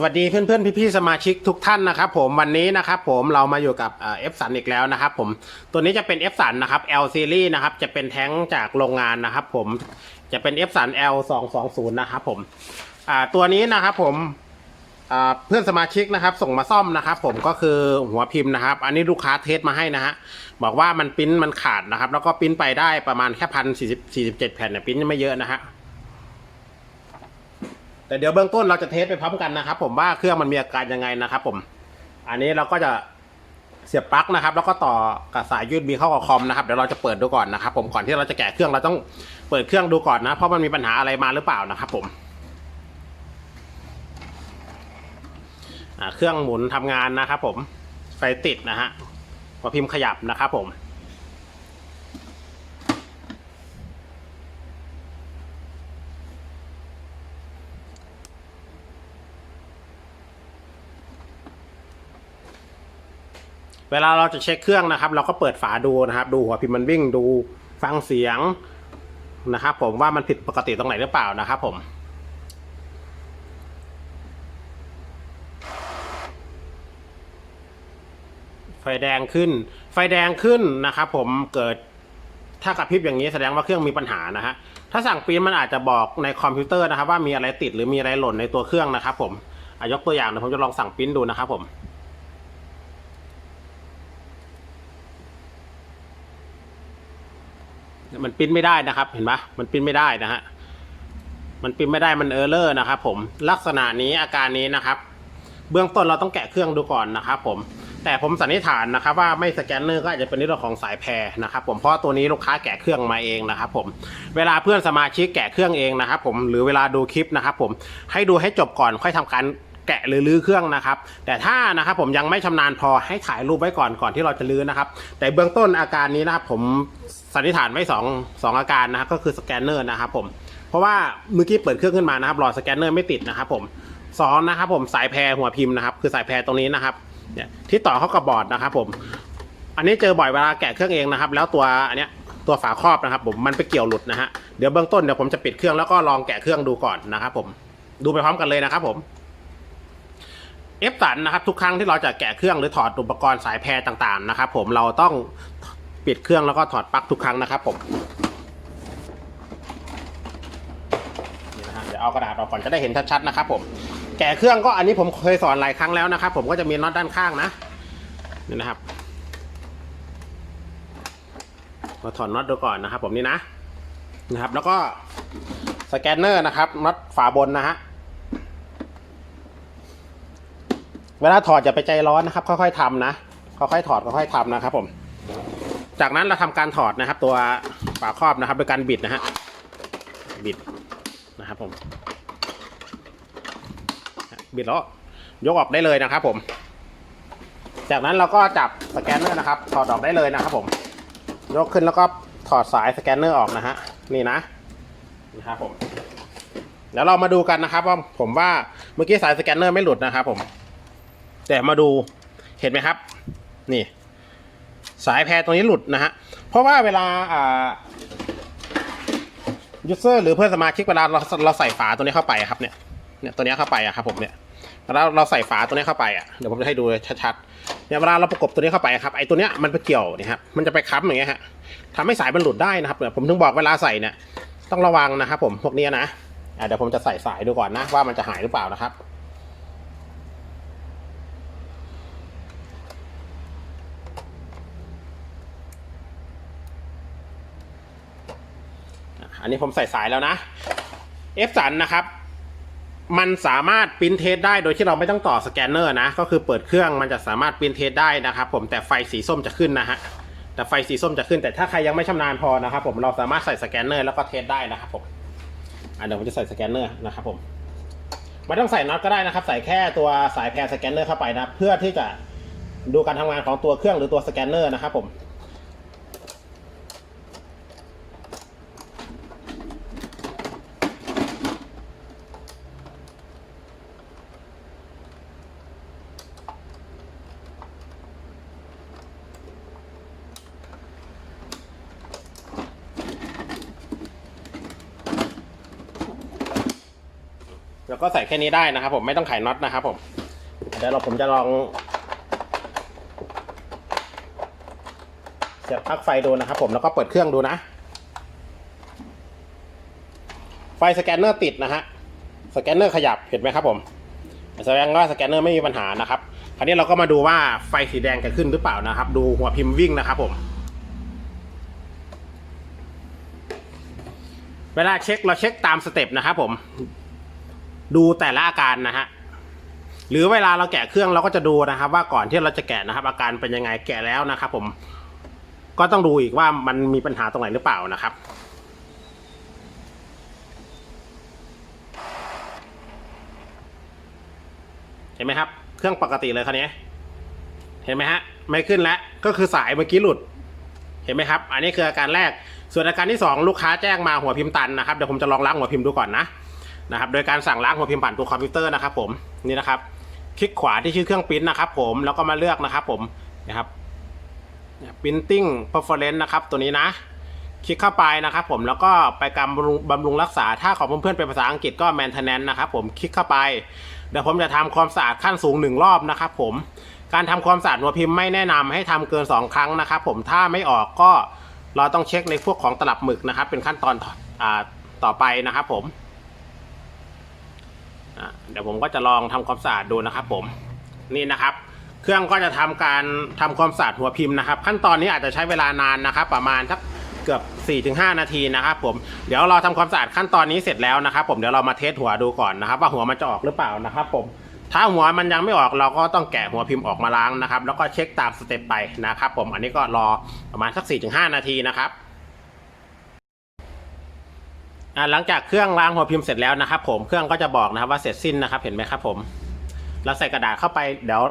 สวัสดีเพื่อนๆพี่ๆสมาชิกทุกท่านนะครับผมวันนี้นะครับผมเรามาอยู่กับเอฟสันอีกแล้วนะครับผมตัวนี้จะเป็น F สันนะครับ L series นะครับจะเป็นแท้งจากโรงงานนะครับผมจะเป็น F สัน L 2 2 0นะครับผมตัวนี้นะครับผมเพื่อนสมาชิกนะครับส่งมาซ่อมนะครับผมก็คือหัวพิมพ์นะครับ อันนี้ลูกค้าเทสมาให้นะฮะบอกว่ามันปริ้นมันขาดนะครับ แล้วก็ปริ้นไปได้ประมาณแค่พันสี่สิบสี่สิบเจ็ดแผ่นเนี่ยปริ้นไม่เยอะนะฮะ แต่เดี๋ยวเบื้องต้นเราจะเทสไปพร้อมกันนะครับ ผมว่าเครื่องมันมีอาการยังไงนะครับ ผม อันนี้เราก็จะเสียบปลั๊กนะครับ แล้วก็ต่อกับสายยูดบีเข้ากับคอมนะครับเดี๋ยวเราจะเปิดดูก่อนนะครับ ผมก่อนที่เราจะแกะเครื่องเราต้องเปิดเครื่องดูก่อนนะ เพราะมันมีปัญหาอะไรมาหรือเปล่านะครับ ผมเครื่องหมุนทำงานนะครับ ผมไฟติดนะฮะพอพิมพ์ขยับนะครับ ผม เวลาเราจะเช็คเครื่องนะครับ เราก็เปิดฝาดูนะครับ ดูหัวพิมพ์มันวิ่งดูฟังเสียงนะครับ ผมว่ามันผิดปกติตรงไหนหรือเปล่านะครับผมไฟแดงขึ้น ไฟแดงขึ้นนะครับผมเกิดถ้ากระพริบอย่างนี้แสดงว่าเครื่องมีปัญหานะฮะ ถ้าสั่งปริ้นมันอาจจะบอกในคอมพิวเตอร์นะครับ ว่ามีอะไรติดหรือมีอะไรหล่นในตัวเครื่องนะครับ ผมอายกตัวอย่างเดี๋ยวผมจะลองสั่งปริ้นดูนะครับผม มันปริ้นไม่ได้นะครับ เห็นปะมันปริ้นไม่ได้นะฮะมันปริ้นไม่ได้มันเออร์เลอร์นะครับผมลักษณะนี้อาการนี้นะครับ เบื้องต้นเราต้องแกะเครื่องดูก่อนนะครับผมแต่ผมสันนิษฐานนะครับว่าไม่สแกนเนอร์ก็อาจจะเป็นเรื่องของสายแพรนะครับผมเพราะตัวนี้ลูกค้าแกะเครื่องมาเองนะครับผมเวลาเพื่อนสมาชิกแกะเครื่องเองนะครับผมหรือเวลาดูคลิปนะครับผมให้ดูให้จบก่อนค่อยทำการแกะหรือลื้อเครื่องนะครับ แต่ถ้านะครับผมยังไม่ชำนาญพอให้ถ่ายรูปไว้ก่อนก่อนที่เราจะลื้อนะครับ แต่เบื้องต้นอาการนี้นะครับผมสันนิษฐานไว้สองสองอาการนะครับก็คือสแกนเนอร์นะครับผมเพราะว่าเมื่อกี้เปิดเครื่องขึ้นมานะครับหลอดสแกนเนอร์ไม่ติดนะครับผมสองนะครับผมสายแพรหัวพิมพ์นะครับ คือสายแพรตรงนี้นะครับเนี่ยที่ต่อเข้ากับบอร์ดนะครับผม อันนี้เจอบ่อยเวลาแกะเครื่องเองนะครับ แล้วตัวอันเนี้ยตัวฝาครอบนะครับ ผมมันไปเกี่ยวหลุดนะฮะเดี๋ยวเบื้องต้นเดี๋ยวผมจะปิดเครื่องแล้วก็ลองแกะเครื่องดูก่อนนะครับผมดูไปพร้อมกันเลยนะครับผมเอฟสันนะครับทุกครั้งที่เราจะแกะเครื่องหรือถอดอุปกรณ์สายแพรต่างๆนะครับผมเราต้อง ปิดเครื่องแล้วก็ถอดปลั๊กทุกครั้งนะครับผมนี่นะฮะเดี๋ยวเอากระดาษออกก่อนจะได้เห็นชัดๆนะครับผมแกะเครื่องก็อันนี้ผมเคยสอนหลายครั้งแล้วนะครับ ผมก็จะมีน็อตด้านข้างนะนี่นะครับมาถอดน็อตดูก่อนนะครับ ผมนี่นะนะครับ แล้วก็สแกนเนอร์นะครับน็อตฝาบนนะฮะเวลาถอดอย่าไปใจร้อนนะครับ ค่อยๆทำนะค่อยๆถอดค่อยๆทำนะครับผม จากนั้นเราทำการถอดนะครับ ตัวฝาครอบนะครับโดยการบิดนะฮะบิดนะครับผม บิดแล้วยกออกได้เลยนะครับ ผม จากนั้นเราก็จับสแกนเนอร์นะครับ ถอดออกได้เลยนะครับ ผม ยกขึ้นแล้วก็ถอดสายสแกนเนอร์ออกนะฮะนี่นะนะครับผมเดี๋ยวเรามาดูกันนะครับ ว่าผมว่าเมื่อกี้สายสแกนเนอร์ไม่หลุดนะครับ ผม แต่มาดูเห็นไหมครับ นี่ สายแพรตรงนี้หลุดนะฮะ เพราะว่าเวลาอ่ายูเซอร์หรือเพื่อนสมาชิกเวลาเราเราใส่ฝาตัวนี้เข้าไปครับเนี่ยเนี่ยตัวนี้เข้าไปอะครับผมเนี่ยเวลาเราใส่ฝาตัวนี้เข้าไปอะเดี๋ยวผมจะให้ดูชัดๆเนี่ยเวลาเราประกบตัวนี้เข้าไปครับไอ้ตัวเนี้ยมันไปเกี่ยวเนี่ยครับมันจะไปค้ำอย่างเงี้ยฮะทำให้สายมันหลุดได้นะครับเนี่ยผมถึงบอกเวลาใส่เนี่ยต้องระวังนะครับผมพวกนี้นะะเดี๋ยวผมจะใส่สายดูก่อนนะว่ามันจะหายหรือเปล่านะครับ อั นนี้ผมใส่สายแล้วนะ F สันนะครับ มันสามารถปรินเทสได้โดยที่เราไม่ต้องต่อสแกนเนอร์นะ ก็คือเปิดเครื่องมันจะสามารถปรินเทสได้นะครับ ผมแต่ไฟสีส้มจะขึ้นนะฮะแต่ไฟสีส้มจะขึ้นแต่ถ้าใครยังไม่ชำนาญพอนะครับ ผมเราสามารถใส่สแกนเนอร์แล้วก็เทสได้นะครับผมอะเดี๋ยวผมจะใส่สแกนเนอร์นะครับผมไม่ต้องใส่น็อตก็ได้นะครับ ใส่แค่ตัวสายแพรสแกนเนอร์เข้าไปนะ เพื่อที่จะดูการทำงานของตัวเครื่องหรือตัวสแกนเนอร์นะครับผม ก็ใส่แค่นี้ได้นะครับผมไม่ต้องไขน็อตนะครับผมเดี๋ยวเราผมจะลอง เสียบปลั๊กไฟดูนะครับ ผมแล้วก็เปิดเครื่องดูนะ ไฟสแกนเนอร์ติดนะฮะสแกนเนอร์ขยับเห็นไหมครับผมแสดงว่าสแกนเนอร์ไม่มีปัญหานะครับคราวนี้เราก็มาดูว่าไฟสีแดงจะขึ้นหรือเปล่านะครับ ดูหัวพิมพ์วิ่งนะครับผมเวลาเช็คเราเช็คตามสเต็ปนะครับผม ดูแต่ละอาการนะฮะหรือเวลาเราแกะเครื่องเราก็จะดูนะครับ ว่าก่อนที่เราจะแกะนะครับ อาการเป็นยังไงแกะแล้วนะครับผมก็ต้องดูอีกว่ามันมีปัญหาตรงไหนหรือเปล่านะครับ เห็นไหมครับ เครื่องปกติเลยคันนี้เห็นไหมฮะไม่ขึ้นแล้วก็คือสายเมื่อกี้หลุด เห็นไหมครับ อันนี้คืออาการแรกส่วนอาการที่ 2 ลูกค้าแจ้งมาหัวพิมพ์ตันนะครับเดี๋ยวผมจะลองล้างหัวพิมพ์ดูก่อนนะ นะครับโดยการสั่งล้างหัวพิมพ์ผ่านตัวคอมพิวเตอร์นะครับผมนี่นะครับ คลิกขวาที่ชื่อเครื่องปริ้นนะครับผมแล้วก็มาเลือกนะครับผมนะครับ printing preference นะครับ ตัวนี้นะ คลิกเข้าไปนะครับ ผมแล้วก็ไปการบำรุงบำรุงรักษาถ้าของเพื่อนๆเป็นภาษาอังกฤษก็ maintenance นะครับผมคลิกเข้าไปเดี๋ยวผมจะทำความสะอาดขั้นสูงหนึ่งรอบนะครับ ผมการทำความสะอาดหัวพิมพ์ไม่แนะนำให้ทำเกิน 2 ครั้งนะครับ ผมถ้าไม่ออกก็เราต้องเช็คในพวกของตลับหมึกนะครับ เป็นขั้นตอนอต่อไปนะครับผม เดี๋ยวผมก็จะลองทำความสะอาดดูนะครับ ผมนี่นะครับ เครื่องก็จะทำการทำความสะอาดหัวพิมพ์นะครับ ขั้นตอนนี้อาจจะใช้เวลานานนะครับ ประมาณสักเกือบ 4-5 นาทีนะครับ ผมเดี๋ยวเราทำความสะอาดขั้นตอนนี้เสร็จแล้วนะครับ ผมเดี๋ยวเรามาเทสหัวดูก่อนนะครับ ว่าหัวมันจะออกหรือเปล่านะครับ ผมถ้าหัวมันยังไม่ออกเราก็ต้องแกะหัวพิมพ์ออกมาล้างนะครับ แล้วก็เช็คตามสเต็ปไปนะครับ ผมอันนี้ก็รอประมาณสัก 4-5 นาทีนะครับ อ่าหลังจากเครื่องล้างหัวพิมพ์เสร็จแล้วนะครับ ผมเครื่องก็จะบอกนะครับว่าเสร็จสิ้นนะครับ เห็นไหมครับ ผม เราใส่กระดาษเข้าไปเดี๋ยว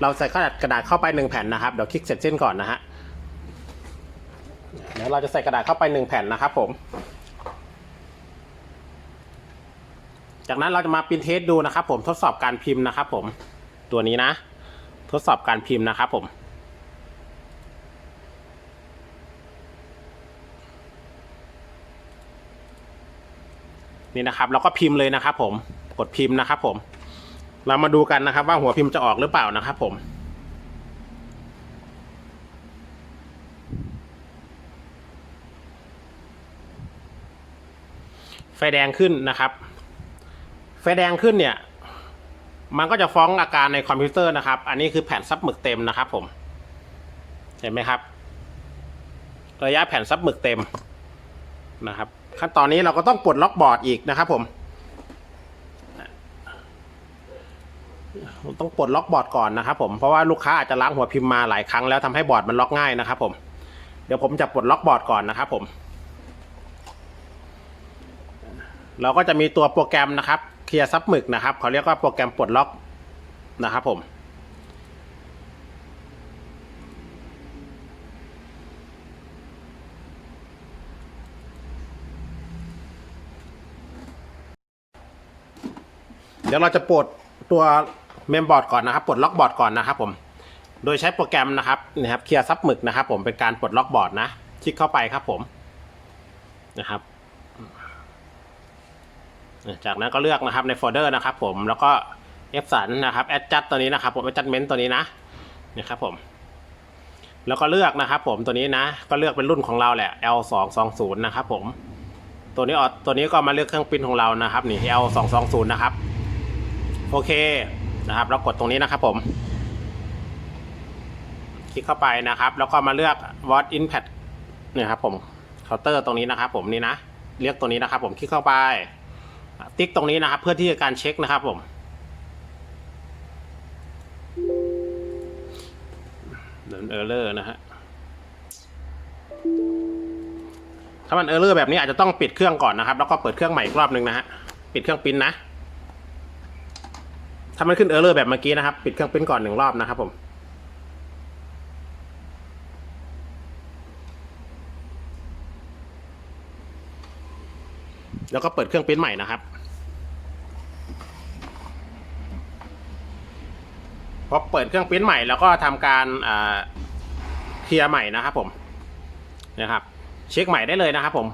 เราใส่กระดาษกระดาษเข้าไปหนึ่งแผ่นนะครับเดี๋ยวคลิกเสร็จสิ้นก่อนนะฮะเดี๋ยวเราจะใส่กระดาษเข้าไปหนึ่งแผ่นนะครับ ผม จากนั้นเราจะมาปรินเทสดูนะครับ ผมทดสอบการพิมพ์นะครับ ผมตัวนี้นะ ทดสอบการพิมพ์นะครับ ผม นี่นะครับเราก็พิมพ์เลยนะครับ ผมกดพิมพ์นะครับ ผม เรามาดูกันนะครับ ว่าหัวพิมพ์จะออกหรือเปล่านะครับ ผมไฟแดงขึ้นนะครับ ไฟแดงขึ้นเนี่ย มันก็จะฟ้องอาการในคอมพิวเตอร์นะครับ อันนี้คือแผ่นซับหมึกเต็มนะครับ ผม เห็นไหมครับ ระยะแผ่นซับหมึกเต็มนะครับ ขั้นตอนนี้เราก็ต้องปลดล็อกบอร์ดอีกนะครับผมต้องปลดล็อกบอร์ดก่อนนะครับผมเพราะว่าลูกค้าอาจจะล้างหัวพิมพ์มาหลายครั้งแล้วทำให้บอร์ดมันล็อกง่ายนะครับผมเดี๋ยวผมจะปลดล็อกบอร์ดก่อนนะครับผม เราก็จะมีตัวโปรแกรมนะครับเคลียร์ซับหมึกนะครับเขาเรียกว่าโปรแกรมปลดล็อกนะครับผม เดี๋ยวเราจะปลดตัวเมมบอร์ดก่อนนะครับปลดล็อกบอร์ดก่อนนะครับผมโดยใช้โปรแกรมนะครับนี่ครับเคลียร์ซับหมึกนะครับ ผมเป็นการปลดล็อกบอร์ดนะคลิกเข้าไปครับผมนะครับ จากนั้นก็เลือกนะครับในโฟลเดอร์นะครับ ผมแล้วก็เอฟสันนะครับแอดจัดตัวนี้นะครับผมแอดจัดเมนต์ตัวนี้นะนี่ครับผม แล้วก็เลือกนะครับ ผมตัวนี้นะ ก็เลือกเป็นรุ่นของเราแหละ L 2 2 0นะครับผมตัวนี้ออตัวนี้ก็มาเลือกเครื่องปริ้นของเรานะครับนี่ L 2 2 0นะครับ โอเคนะครับเรากดตรงนี้นะครับผมคลิกเข้าไปนะครับ แล้วก็มาเลือก What Impact เนี่ยครับผมเคาน์เตอร์ตรงนี้นะครับ ผมนี่นะเลือกตัวนี้นะครับ ผมคลิกเข้าไป ติ๊กตรงนี้นะครับ เพื่อที่จะการเช็คนะครับผมเดินเออร์เลอร์นะฮะถ้ามันเออร์เลอร์แบบนี้อาจจะต้องปิดเครื่องก่อนนะครับ แล้วก็เปิดเครื่องใหม่อีกรอบหนึ่งนะฮะปิดเครื่องปริ้นนะ ถ้ามันขึ้นเออร์เลอร์แบบเมื่อกี้นะครับ ปิดเครื่องปิ้นก่อนหนึ่งรอบนะครับผมแล้วก็เปิดเครื่องปิ้นใหม่นะครับพอเปิดเครื่องปิ้นใหม่แล้วก็ทำการเคลียร์ใหม่นะครับผมนะครับ เช็คใหม่ได้เลยนะครับผม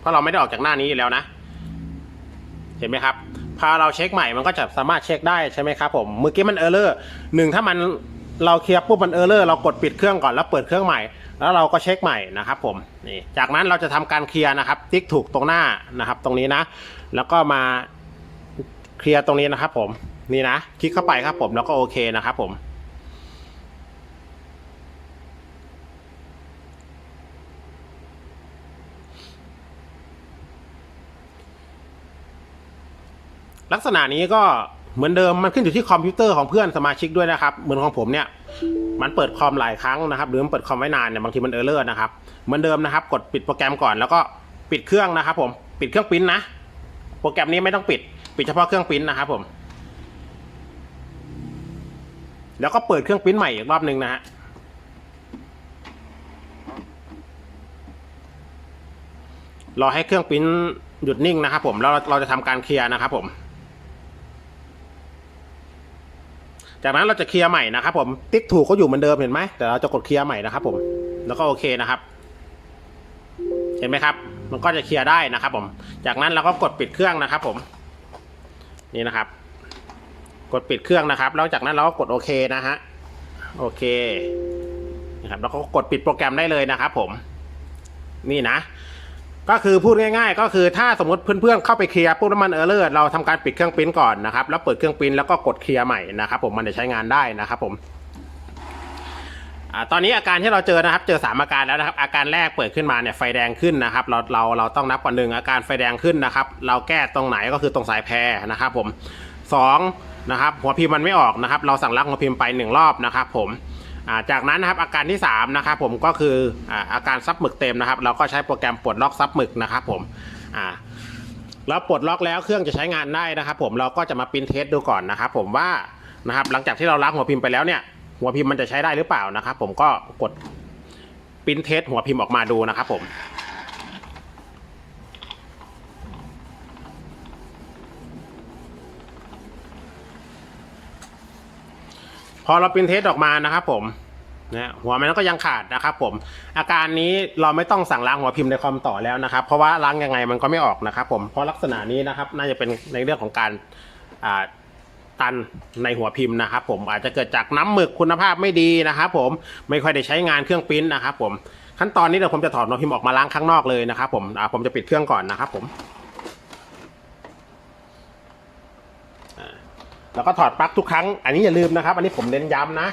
เพราะเราไม่ได้ออกจากหน้านี้อยู่แล้วนะ เห็นไหมครับ พพอเราเช็คใหม่มันก็จะสามารถเช็คได้ใช่ไหมครับผมเมื่อกี้มันเออร์เลอร์หนึ่งถ้ามันเราเคลียร์ปุ๊บมันเออร์เลอร์เรากดปิดเครื่องก่อนแล้วเปิดเครื่องใหม่ แล้วเราก็เช็คใหม่นะครับผมนี่จากนั้นเราจะทำการเคลียร์นะครับ ติ๊กถูกตรงหน้านะครับ ตรงนี้นะ แล้วก็มาเคลียร์ตรงนี้นะครับผมนี่นะ คลิกเข้าไปครับผมแล้วก็โอเคนะครับผม ลักษณะนี้ก็เหมือนเดิมมันขึ้นอยู่ที่คอมพิวเตอร์ของเพื่อนสมาชิกด้วยนะครับ เหมือนของผมเนี่ยมันเปิดคอมหลายครั้งนะครับ หรือมันเปิดคอมไว้นานเนี่ยบางทีมันเออร์เลอร์นะครับเหมือนเดิมนะครับ กดปิดโปรแกรมก่อนแล้วก็ปิดเครื่องนะครับ ผมปิดเครื่องปิ้นนะ โปรแกรมนี้ไม่ต้องปิด ปิดเฉพาะเครื่องปิ้นนะครับผม แล้วก็เปิดเครื่องปิ้นใหม่อีกรอบหนึ่งนะฮะรอให้เครื่องปิ้นหยุดนิ่งนะครับ ผมแล้วเราเราจะทำการเคลียร์นะครับผม จากนั้นเราจะเคลียร์ใหม่นะครับผมติ๊กถูกก็อยู่เหมือนเดิมเห็นไหมแต่เราจะกดเคลียร์ใหม่นะครับผมแล้วก็โอเคนะครับ เห็นไหมครับ มันก็จะเคลียร์ได้นะครับ ผม จากนั้นเราก็กดปิดเครื่องนะครับ ผม นี่นะครับ กดปิดเครื่องนะครับ แล้วจากนั้นเราก็กดโอเคนะฮะโอเคนะครับแล้วก็กดปิดโปรแกรมได้เลยนะครับ ผม นี่นะ ก็คือพูดง่ายๆ ก็คือถ้าสมมติเพื่อนๆเข้าไปเคลียร์ปุ๊บแล้วมันเออร์เลอร์เราทำการปิดเครื่องปริ้นก่อนนะครับแล้วเปิดเครื่องปริ้นแล้วก็กดเคลียร์ใหม่นะครับผมมันจะใช้งานได้นะครับผมอตอนนี้อาการที่เราเจอนะครับ เจอสามอาการแล้วนะครับ อาการแรกเปิดขึ้นมาเนี่ยไฟแดงขึ้นนะครับ เราเราเราต้องนับก่อนหนึ่งอาการไฟแดงขึ้นนะครับ เราแก้ตรงไหนก็คือตรงสายแพรนะครับผมสองนะครับหัวพิมพ์มันไม่ออกนะครับ เราสั่งลักหัวพิมพ์ไปหนึ่งรอบนะครับผม อ่าจากนั้นนะครับอาการที่3นะครับผมก็คืออ่าอาการซับหมึกเต็มนะครับ เราก็ใช้โปรแกรมปลดล็อกซับหมึกนะครับผมอ่าแล้วปลดล็อกแล้วเครื่องจะใช้งานได้นะครับ ผมเราก็จะมาปรินเทสดูก่อนนะครับ ผมว่านะครับหลังจากที่เราล้างหัวพิมพ์ไปแล้วเนี่ยหัวพิมพ์มันจะใช้ได้หรือเปล่านะครับ ผมก็กดปรินเทสหัวพิมพ์ออกมาดูนะครับผม พอเราปริ้นเทสออกมานะครับผมนะหัวมันก็ยังขาดนะครับผมอาการนี้เราไม่ต้องสั่งล้างหัวพิมพ์ในคอมต่อแล้วนะครับ เพราะว่าล้างยังไงมันก็ไม่ออกนะครับผมเพราะลักษณะนี้นะครับ น่าจะเป็นในเรื่องของการตันในหัวพิมพ์นะครับ ผมอาจจะเกิดจากน้ำหมึกคุณภาพไม่ดีนะครับผมไม่ค่อยได้ใช้งานเครื่องปริ้นนะครับผมขั้นตอนนี้เดี๋ยวผมจะถอดหัวพิมพ์ออกมาล้างข้างนอกเลยนะครับผมผมจะปิดเครื่องก่อนนะครับผม แล้วก็ถอดปลั๊กทุกครั้ง อันนี้อย่าลืมนะครับ อันนี้ผมเน้นย้ำนะ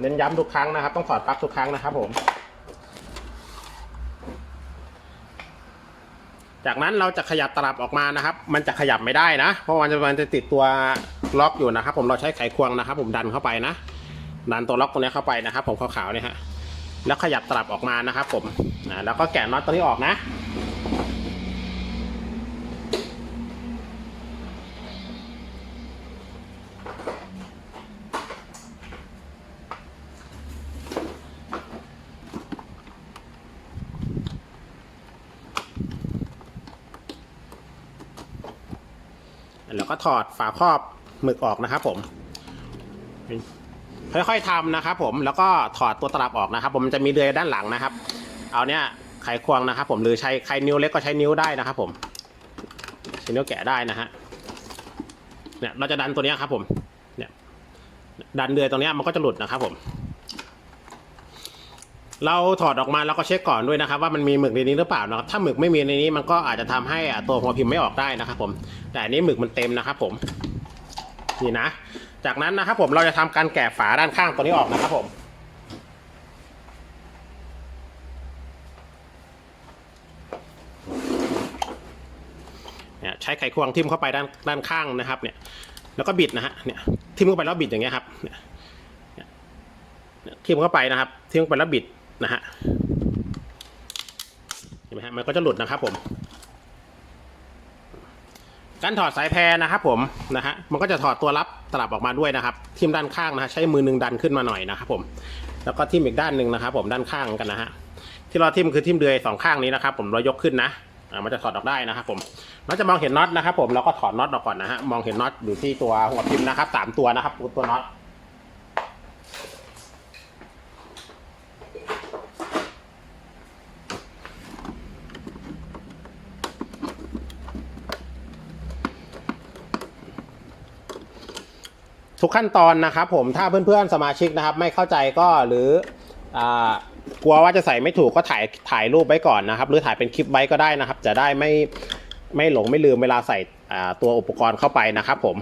เน้นย้ำทุกครั้งนะครับ ต้องถอดปลั๊กทุกครั้งนะครับผม จากนั้นเราจะขยับตลับออกมานะครับ มันจะขยับไม่ได้นะ เพราะมันจะมันจะติดตัวล็อกอยู่นะครับ ผมเราใช้ไขควงนะครับ ผมดันเข้าไปนะ ดันตัวล็อกตรงนี้เข้าไปนะครับ ผมขาวๆเนี่ยฮะ แล้วขยับตลับออกมานะครับ ผม แล้วก็แกะน็อตตัวนี้ออกนะ ก็ถอดฝาครอบหมึกออกนะครับ ผมค่อยๆทำนะครับ ผมแล้วก็ถอดตัวตลับออกนะครับ ผมมันจะมีเดือยด้านหลังนะครับ เอาเนี้ยไขควงนะครับ ผมหรือใช้ใครนิ้วเล็กก็ใช้นิ้วได้นะครับ ผมใช้นิ้วแกะได้นะฮะเนี่ยเราจะดันตัวเนี้ยครับ ผม เนี่ย ดันเดือยตรงเนี้ยมันก็จะหลุดนะครับ ผม เราถอดออกมาแล้วก็เช็คก่อนด้วยนะครับ ว่ามันมีหมึกในนี้หรือเปล่านะครับ ถ้าหมึกไม่มีในนี้มันก็อาจจะทำให้อะตัวหัวพิมพ์ไม่ออกได้นะครับ ผม แต่อันนี้หมึกมันเต็มนะครับผมนี่นะ จากนั้นนะครับผมเราจะทำการแกะฝาด้านข้างตัวนี้ออกนะครับผมเนี่ยใช้ไขควงทิ่มเข้าไปด้านด้านข้างนะครับ เนี่ย แล้วก็บิดนะฮะเนี่ยทิ่มเข้าไปแล้วบิดอย่างเงี้ยครับเนี่ยเนี่ยเนี่ยทิ่มเข้าไปนะครับทิ่มเข้าไปแล้วบิดนะฮะเห็นไหมฮะมันก็จะหลุดนะครับผม การถอดสายแพรนะครับผมนะฮะมันก็จะถอดตัวรับตลับออกมาด้วยนะครับทิมด้านข้างนะฮะใช้มือหนึ่งดันขึ้นมาหน่อยนะครับผมแล้วก็ทิมอีกด้านหนึ่งนะครับ ผมด้านข้างกันนะฮะที่เราทิมคือทิมเดือยสองข้างนี้นะครับ ผมเรายกขึ้นนะอ่ามันจะถอดออกได้นะครับผมเราจะมองเห็นน็อตนะครับ ผมเราก็ถอดน็อตออกก่อนนะฮะมองเห็นน็อตอยู่ที่ตัวหัวพิมพ์นะครับสามตัวนะครับตัวน็อต ทุกขั้นตอนนะครับผมถ้าเพื่อนๆสมาชิกนะครับไม่เข้าใจก็หรืออกลัวว่าจะใส่ไม่ถูกก็ถ่ายถ่ายรูปไว้ก่อนนะครับ หรือถ่ายเป็นคลิปไว้ก็ได้นะครับ จะได้ไม่ไม่หลงไม่ลืมเวลาใส่ตัวอุปกรณ์เข้าไปนะครับผม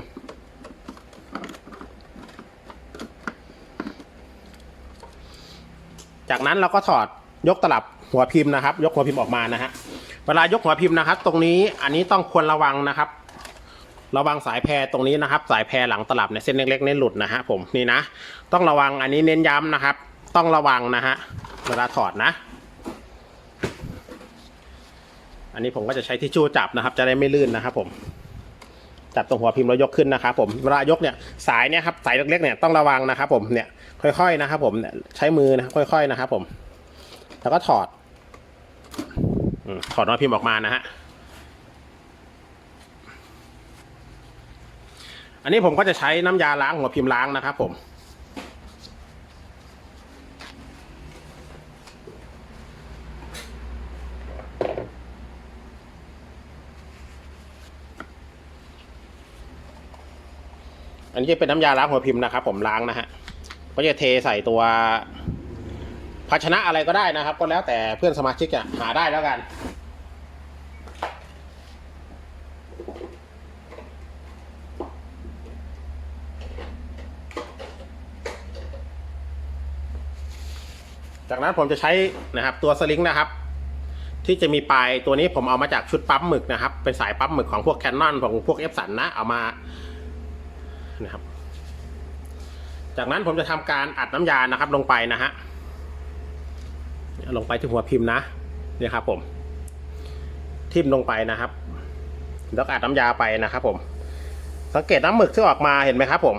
จากนั้นเราก็ถอดยกตลับหัวพิมพ์นะครับ ยกหัวพิมพ์ออกมานะฮะเวลายกหัวพิมพ์นะครับ ตรงนี้อันนี้ต้องควรระวังนะครับ ระวังสายแพรตรงนี้นะครับ สายแพรหลังตลับเนี่ยเส้นเล็กๆเน้นหลุดนะฮะผมนี่นะ ต้องระวังอันนี้เน้นย้ำนะครับ ต้องระวังนะฮะเวลาถอดนะ อันนี้ผมก็จะใช้ทิชชู่จับนะครับ จะได้ไม่ลื่นนะครับผมจับตรงหัวพิมพ์แล้วยกขึ้นนะครับผมเวลายกเนี่ยสายเนี่ยครับสายเล็กๆเนี่ยต้องระวังนะครับผมเนี่ยค่อยๆนะครับผมเนี่ยใช้มือนะค่อยๆนะครับผม แล้วก็ถอดถอดหัวพิมพ์ออกมานะฮะ อันนี้ผมก็จะใช้น้ำยาล้างหัวพิมพ์ล้างนะครับผม อันนี้จะเป็นน้ำยาล้างหัวพิมพ์นะครับผมล้างนะฮะ ก็จะเทใส่ตัวภาชนะอะไรก็ได้นะครับ ก็แล้วแต่เพื่อนสมาชิกจะหาได้แล้วกัน จากนั้นผมจะใช้นะครับตัวสลิงนะครับ ที่จะมีปลายตัวนี้ผมเอามาจากชุดปั๊มหมึกนะครับ เป็นสายปั๊มหมึกของพวกแคนนอนของพวกเอฟสันนะเอามานะครับ จากนั้นผมจะทำการอัดน้ำยานะครับลงไปนะฮะลงไปที่หัวพิมพ์นะเนี่ยครับผม ทิ่มลงไปนะครับ แล้วอัดน้ำยาไปนะครับผม สังเกตน้ำหมึกที่ออกมาเห็นไหมครับผม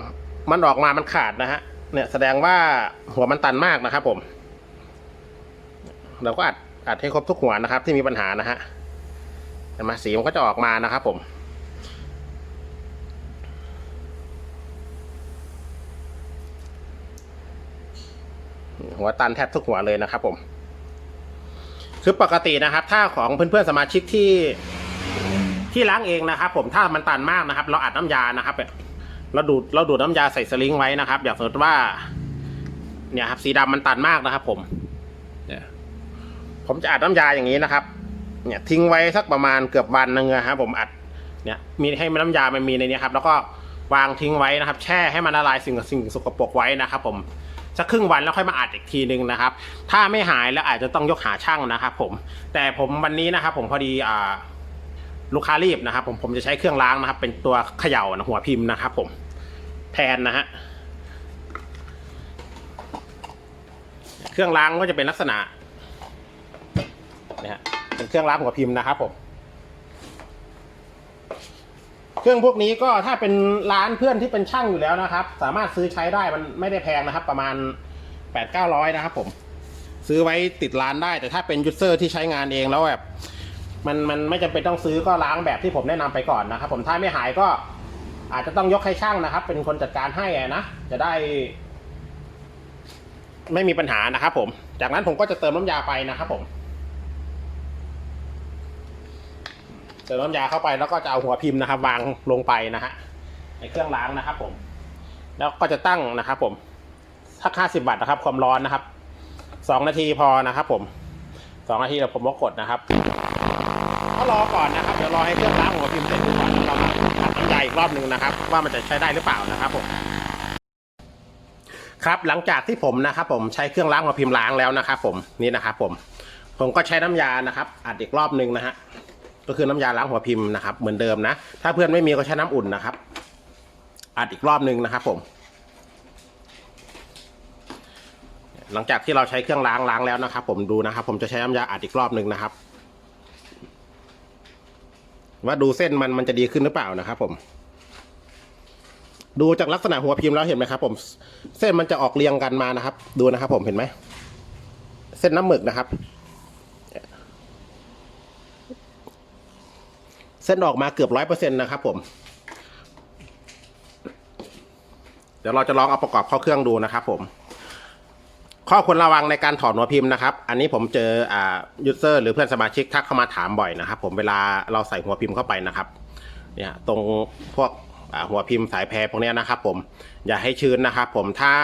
มันออกมามันขาดนะฮะเนี่ยแสดงว่าหัวมันตันมากนะครับผม เราก็อัดอัดให้ครบทุกหัวนะครับ ที่มีปัญหานะฮะเห็นไหมสีมันก็จะออกมานะครับผมหัวตันแทบทุกหัวเลยนะครับผม คือปกตินะครับ ถ้าของเพื่อนๆสมาชิกที่ที่ล้างเองนะครับ ผมถ้ามันตันมากนะครับ เราอัดน้ำยานะครับเราดูดเราดูดน้ำยาใส่สลิงไว้นะครับ อย่างสมมติว่า เนี่ยครับสีดำมันตันมากนะครับ ผมเนี่ย ผมจะอัดน้ำยาอย่างนี้นะครับ เนี่ยทิ้งไว้สักประมาณเกือบวันนึงนะครับผมอัดเนี่ยมีให้น้ำยามันมีในนี้ครับ แล้วก็วางทิ้งไว้นะครับ แช่ให้มันละลายสิ่งสิ่งสกปรกไว้นะครับ ผมสักครึ่งวันแล้วค่อยมาอัดอีกทีนึงนะครับ ถ้าไม่หายแล้วอาจจะต้องยกหาช่างนะครับ ผม แต่ผมวันนี้นะครับ ผมพอดีอ่าลูกค้ารีบนะครับ ผมผมจะใช้เครื่องล้างนะครับ เป็นตัวเขย่าหัวพิมพ์นะครับ ผมแทนนะฮะเครื่องล้างก็จะเป็นลักษณะ นะฮะเป็นเครื่องล้างหัวพิมพ์นะครับผม เครื่องพวกนี้ก็ถ้าเป็นร้านเพื่อนที่เป็นช่างอยู่แล้วนะครับ สามารถซื้อใช้ได้มันไม่ได้แพงนะครับ ประมาณแปดเก้าร้อยนะครับ ผม ซื้อไว้ติดร้านได้ แต่ถ้าเป็นยูเซอร์ที่ใช้งานเองแล้วแบบมันมันไม่จำเป็นต้องซื้อก็ล้างแบบที่ผมแนะนำไปก่อนนะครับ ผมถ้าไม่หายก็อาจจะต้องยกให้ช่างนะครับ เป็นคนจัดการให้นะจะได้ ไม่มีปัญหานะครับผม จากนั้นผมก็จะเติมน้ำยาไปนะครับผม เติมน้ำยาเข้าไปแล้วก็จะเอาหัวพิมพ์นะครับ วางลงไปนะฮะในเครื่องล้างนะครับ ผม แล้วก็จะตั้งนะครับ ผมสักห้าสิบวัตต์นะครับ ความร้อนนะครับสองนาทีพอนะครับ ผมสองนาทีแล้วผมก็กดนะครับก็รอก่อนนะครับเดี๋ยวรอให้เครื่องล้างหัวพิมพ์เสร็จก่อนเรามาอัดน้ำยาอีกรอบหนึ่งนะครับ ว่ามันจะใช้ได้หรือเปล่านะครับ ผมครับหลังจากที่ผมนะครับ ผมใช้เครื่องล้างหัวพิมพ์ล้างแล้วนะครับ ผมนี่นะครับ ผม ผมก็ใช้น้ำยานะครับ อัดอีกรอบหนึ่งนะฮะ ก็คือน้ำยาล้างหัวพิมพ์นะครับเหมือนเดิมนะ ถ้าเพื่อนไม่มีก็ใช้น้ำอุ่นนะครับ อัดอีกรอบหนึ่งนะครับ ผม หลังจากที่เราใช้เครื่องล้างล้างแล้วนะครับ ผมดูนะครับ ผมจะใช้น้ำยาอัดอีกรอบหนึ่งนะครับ ว่าดูเส้นมันมันจะดีขึ้นหรือเปล่านะครับ ผมดูจากลักษณะหัวพิมพ์แล้วเห็นไหมครับ ผมเส้นมันจะออกเรียงกันมานะครับ ดูนะครับ ผมเห็นไหมเส้นน้ำหมึกนะครับ เส้นออกมาเกือบร้อยเปอร์เซ็นต์นะครับผม เดี๋ยวเราจะลองเอาประกอบเข้าเครื่องดูนะครับผม ข้อควรระวังในการถอดหัวพิมพ์นะครับ อันนี้ผมเจออ่ายูเซอร์หรือเพื่อนสมาชิกทักเข้ามาถามบ่อยนะครับ ผมเวลาเราใส่หัวพิมพ์เข้าไปนะครับ เนี่ยตรงพวกหัวพิมพ์สายแพรพวกนี้นะครับผมอย่าให้ชื้นนะครับผมถ้า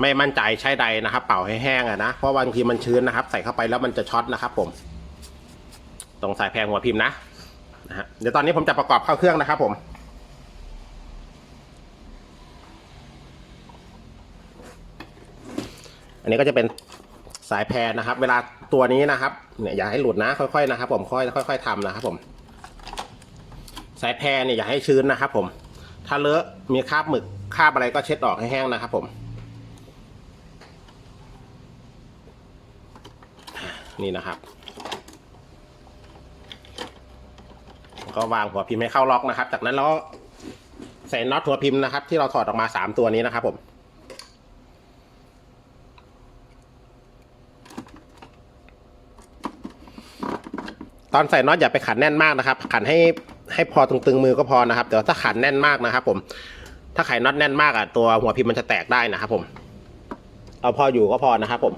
ไม่มั่นใจใช้ใดนะครับ เป่าให้แห้งอะนะเพราะบางทีมันชื้นนะครับ ใส่เข้าไปแล้วมันจะช็อตนะครับ ผม ตรงสายแพรหัวพิมพ์นะ นะฮะเดี๋ยวตอนนี้ผมจะประกอบเข้าเครื่องนะครับผมอันนี้ก็จะเป็นสายแพรนะครับ เวลาตัวนี้นะครับเนี่ยอย่าให้หลุดนะค่อยๆนะครับ ผมค่อยค่อยๆทำนะครับ ผม สายแพรเนี่ยอย่าให้ชื้นนะครับ ผม ถ้าเลอะมีคราบหมึกคราบอะไรก็เช็ดออกให้แห้งนะครับ ผมนี่นะครับ ก็วางหัวพิมพ์ให้เข้าล็อกนะครับ จากนั้นเราก็ใส่น็อตหัวพิมพ์นะครับ ที่เราถอดออกมาสามตัวนี้นะครับผมตอนใส่น็อตอย่าไปขันแน่นมากนะครับ ขันให้ให้พอตึงๆมือก็พอนะครับแต่ถ้าขันแน่นมากนะครับ ผม ถ้าไขน็อตแน่นมากอะตัวหัวพิมพ์มันจะแตกได้นะครับ ผม เอาพออยู่ก็พอนะครับผม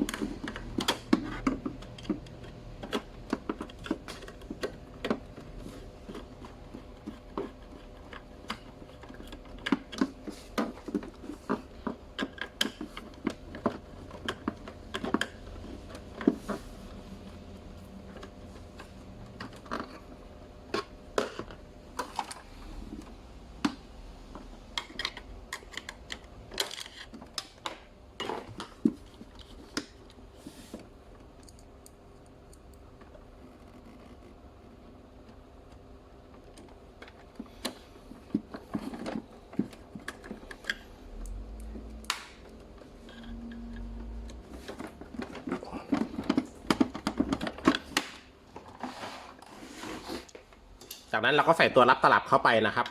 จากนั้นเราก็ใส่ตัวรับตลับเข้าไปนะครับ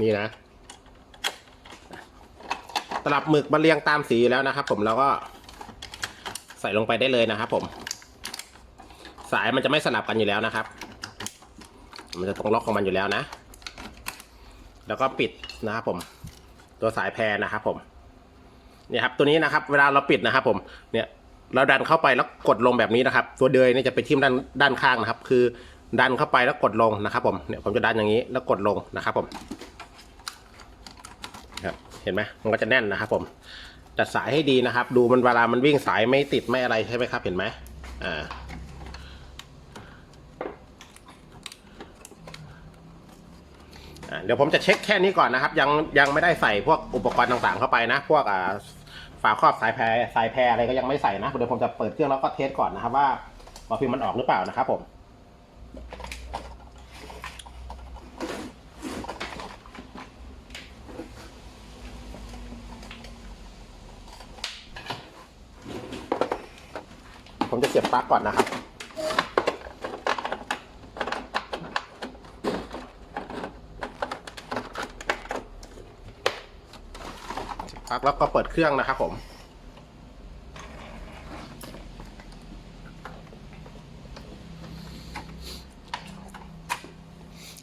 นี่นะ ตลับหมึกมาเรียงตามสีแล้วนะครับ ผมเราก็ใส่ลงไปได้เลยนะครับ ผม สายมันจะไม่สลับกันอยู่แล้วนะครับ มันจะตรงล็อกของมันอยู่แล้วนะ แล้วก็ปิดนะครับผม ตัวสายแพรนะครับผมเนี่ยครับตัวนี้นะครับ เวลาเราปิดนะครับ ผมเนี่ยเราดันเข้าไปแล้วกดลงแบบนี้นะครับ ตัวเดยนี่จะไปทิ่มด้านด้านข้างนะครับ คือ ดันเข้าไปแล้วกดลงนะครับผมเนี่ยผมจะดันอย่างนี้แล้วกดลงนะครับผมครับเห็นไหมมันก็จะแน่นนะครับผมจัดสายให้ดีนะครับ ดูมันเวลามันวิ่งสายไม่ติดไม่อะไรใช่ไหมครับ เห็นไหมอ่าเดี๋ยวผมจะเช็คแค่นี้ก่อนนะครับ ยังยังไม่ได้ใส่พวกอุปกรณ์ต่างๆ เข้าไปนะ พวกอ่าฝาครอบสายแพรสายแพรอะไรก็ยังไม่ใส่นะเดี๋ยวผมจะเปิดเครื่องแล้วก็เทสก่อนนะครับว่าว่าพิมมันออกหรือเปล่านะครับผม ผมจะเสียบปลั๊กก่อนนะครับ ปลั๊กแล้วก็เปิดเครื่องนะครับผม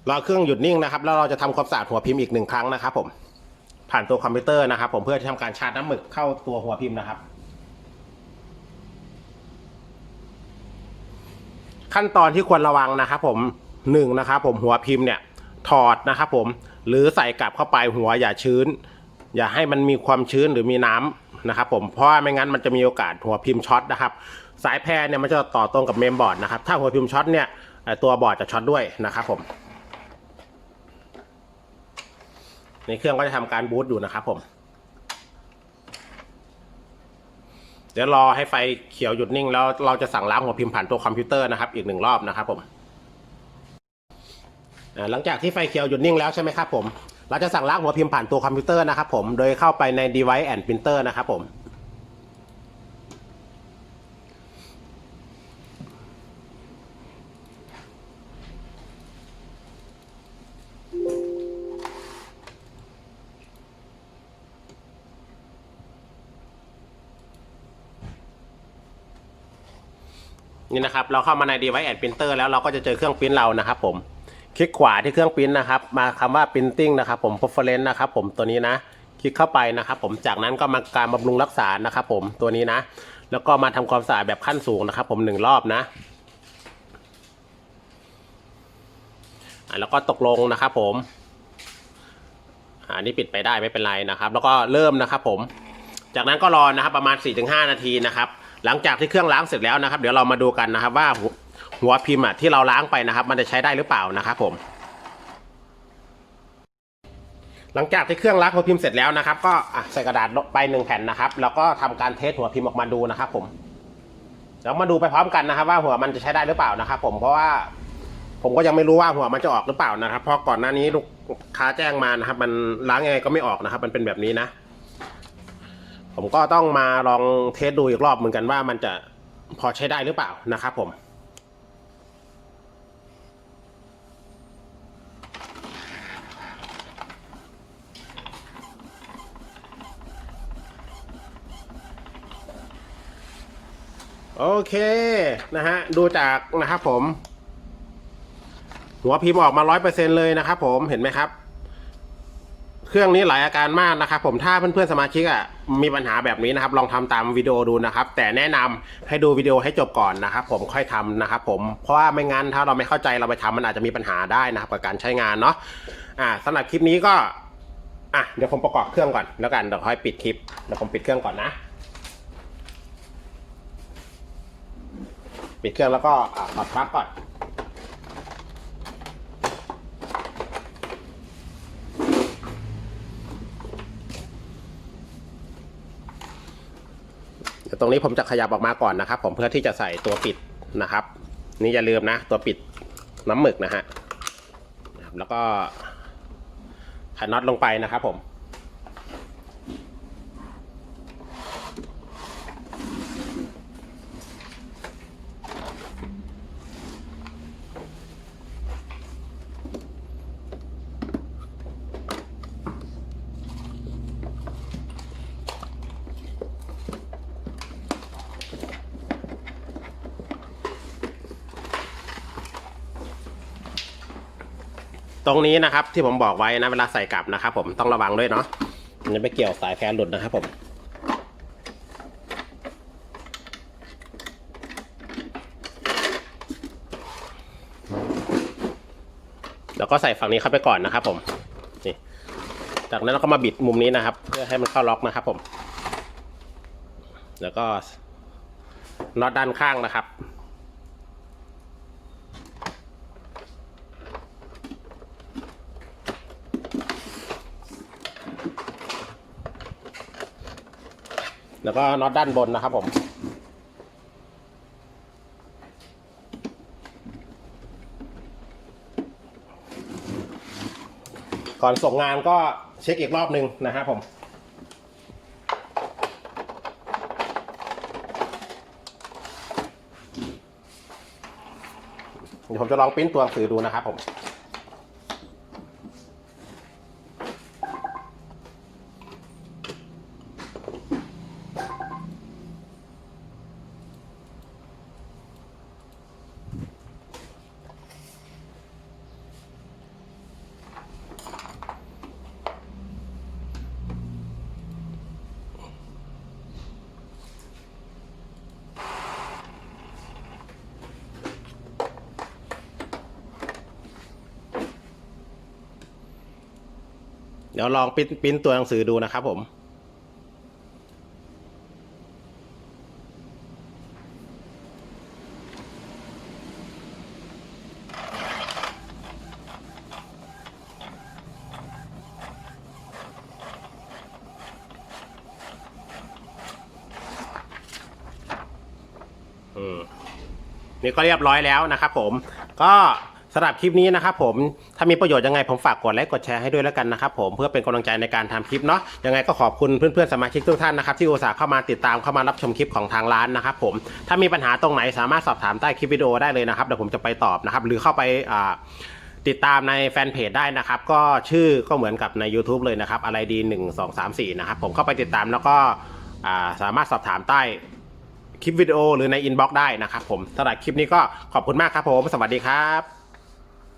รอเครื่องหยุดนิ่งนะครับ แล้วเราจะทำความสะอาดหัวพิมพ์อีกหนึ่งครั้งนะครับ ผม ผ่านตัวคอมพิวเตอร์นะครับ ผมเพื่อที่ทำการชาร์จน้ำหมึกเข้าตัวหัวพิมพ์นะครับ ขั้นตอนที่ควรระวังนะครับ ผมหนึ่งนะครับ ผมหัวพิมพ์เนี่ย ถอดนะครับ ผมหรือใส่กลับเข้าไปหัวอย่าชื้น อย่าให้มันมีความชื้นหรือมีน้ำนะครับผมเพราะไม่งั้นมันจะมีโอกาสหัวพิมพ์ช็อตนะครับ สายแพรเนี่ยมันจะต่อตรงกับเมมบอร์ดนะครับถ้าหัวพิมพ์ช็อตเนี่ยตัวบอร์ดจะช็อตด้วยนะครับผม ในเครื่องก็จะทำการบูตอยู่นะครับผม เดี๋ยวรอให้ไฟเขียวหยุดนิ่ง แล้วเราจะสั่งล้างหัวพิมพ์ผ่านตัวคอมพิวเตอร์นะครับ อีกหนึ่งรอบนะครับผมหลังจากที่ไฟเขียวหยุดนิ่งแล้วใช่ไหมครับผม เราจะสั่งล้างหัวพิมพ์ผ่านตัวคอมพิวเตอร์นะครับผม โดยเข้าไปใน device and printer นะครับผม นี่นะครับเราเข้ามาใน device and printer แล้วเราก็จะเจอเครื่องปริ้นเรานะครับผมคลิกขวาที่เครื่องปริ้นนะครับ มาคำว่า printing นะครับผม preference นะครับผมตัวนี้นะ คลิกเข้าไปนะครับผมจากนั้นก็มาการบำรุงรักษานะครับผมตัวนี้นะ แล้วก็มาทำความสะอาดแบบขั้นสูงนะครับ ผมหนึ่งรอบนะอะแล้วก็ตกลงนะครับผมอันนี้ปิดไปได้ไม่เป็นไรนะครับ แล้วก็เริ่มนะครับผม จากนั้นก็รอนะครับประมาณ 4-5 นาทีนะครับ หลังจากที่เครื่องล้างเสร็จแล้วนะครับ เดี๋ยวเรามาดูกันนะครับ ว่าหัวพิมพ์ที่เราล้างไปนะครับ มันจะใช้ได้หรือเปล่านะครับผมหลังจากที่เครื่องล้างหัวพิมพ์เสร็จแล้วนะครับ ก็ใส่กระดาษไปหนึ่งแผ่นนะครับ แล้วก็ทำการเทสหัวพิมพ์ออกมาดูนะครับ ผมเดี๋ยวมาดูไปพร้อมกันนะครับ ว่าหัวมันจะใช้ได้หรือเปล่านะครับ ผมเพราะว่าผมก็ยังไม่รู้ว่าหัวมันจะออกหรือเปล่านะครับ เพราะก่อนหน้านี้ลูกค้าแจ้งมานะครับ มันล้างยังไงก็ไม่ออกนะครับ มันเป็นแบบนี้นะ ผมก็ต้องมาลองเทสดูอีกรอบเหมือนกันว่ามันจะพอใช้ได้หรือเปล่านะครับผมโอเคนะฮะดูจากนะครับผม หัวพิมพ์ออกมาร้อยเปอร์เซ็นเลยนะครับผมเห็นไหมครับ เครื่องนี้หลายอาการมากนะครับผมถ้าเพื่อนๆสมาชิกอะมีปัญหาแบบนี้นะครับ ลองทำตามวิดีโอดูนะครับ แต่แนะนำให้ดูวิดีโอให้จบก่อนนะครับ ผมค่อยทำนะครับ ผมเพราะว่าไม่งั้นถ้าเราไม่เข้าใจเราไปทำมันอาจจะมีปัญหาได้นะครับกับการใช้งานเนาะอ่าสำหรับคลิปนี้ก็อะเดี๋ยวผมประกอบเครื่องก่อนแล้วกันเดี๋ยวค่อยปิดคลิปเดี๋ยวผมปิดเครื่องก่อนนะ ปิดเครื่องแล้วก็อะถอดปลั๊กก่อน เดี๋ยวตรงนี้ผมจะขยับออกมาก่อนนะครับ ผมเพื่อที่จะใส่ตัวปิดนะครับ นี่อย่าลืมนะ ตัวปิดน้ำหมึกนะฮะแล้วก็ขันน็อตลงไปนะครับผม ตรงนี้นะครับที่ผมบอกไว้นะเวลาใส่กลับนะครับผมต้องระวังด้วยเนาะมันจะไม่เกี่ยวสายแฟนหลุดนะครับผมแล้วก็ใส่ฝั่งนี้เข้าไปก่อนนะครับ ผมนี่จากนั้นเราก็มาบิดมุมนี้นะครับ เพื่อให้มันเข้าล็อกนะครับผม แล้วก็น็อตด้านข้างนะครับ ก็น็อตด้านบนนะครับผม ก่อนส่งงานก็เช็คอีกรอบหนึ่งนะครับผมเดี๋ยวผมจะลองปริ้นตัวหนังสือดูนะครับผม ยวลองปริ้นปริ้นตัวหนังสือดูนะครับผม อืมนี่ก็เรียบร้อยแล้วนะครับผม ก็ำหรับคลิปนี้นะครับผมถ้ามีประโยชน์ยังไงผมฝากกดไลค์กดแชร์ให้ด้วยแล้วกันนะครับผมเพื่อเป็นกำลังใจในการทำคลิปเนาะยังไงก็ขอบคุณเพื่อนๆสมาชิกทุกท่านนะครับที่อุตส่าห์เข้ามาติดตามเข้ามารับชมคลิปของทางร้านนะครับผมถ้ามีปัญหาตรงไหนสามารถสอบถามใต้คลิปวิดีโอได้เลยนะครับเดี๋ยวผมจะไปตอบนะครับหรือเข้าไปอ่าติดตามในแฟนเพจได้นะครับ ก็ชื่อก็เหมือนกับใน YouTube เลยนะครับ อะไรดีหนึ่งสองสามสี่นะครับ ผมเข้าไปติดตามแล้วก็สามารถสอบถามใต้คลิปวิดีโอหรือในอินบ็อกซ์ได้นะครับผมสำหรับคลิปนี้ก็ขอบคุณมากครับผม สวัสดีครับ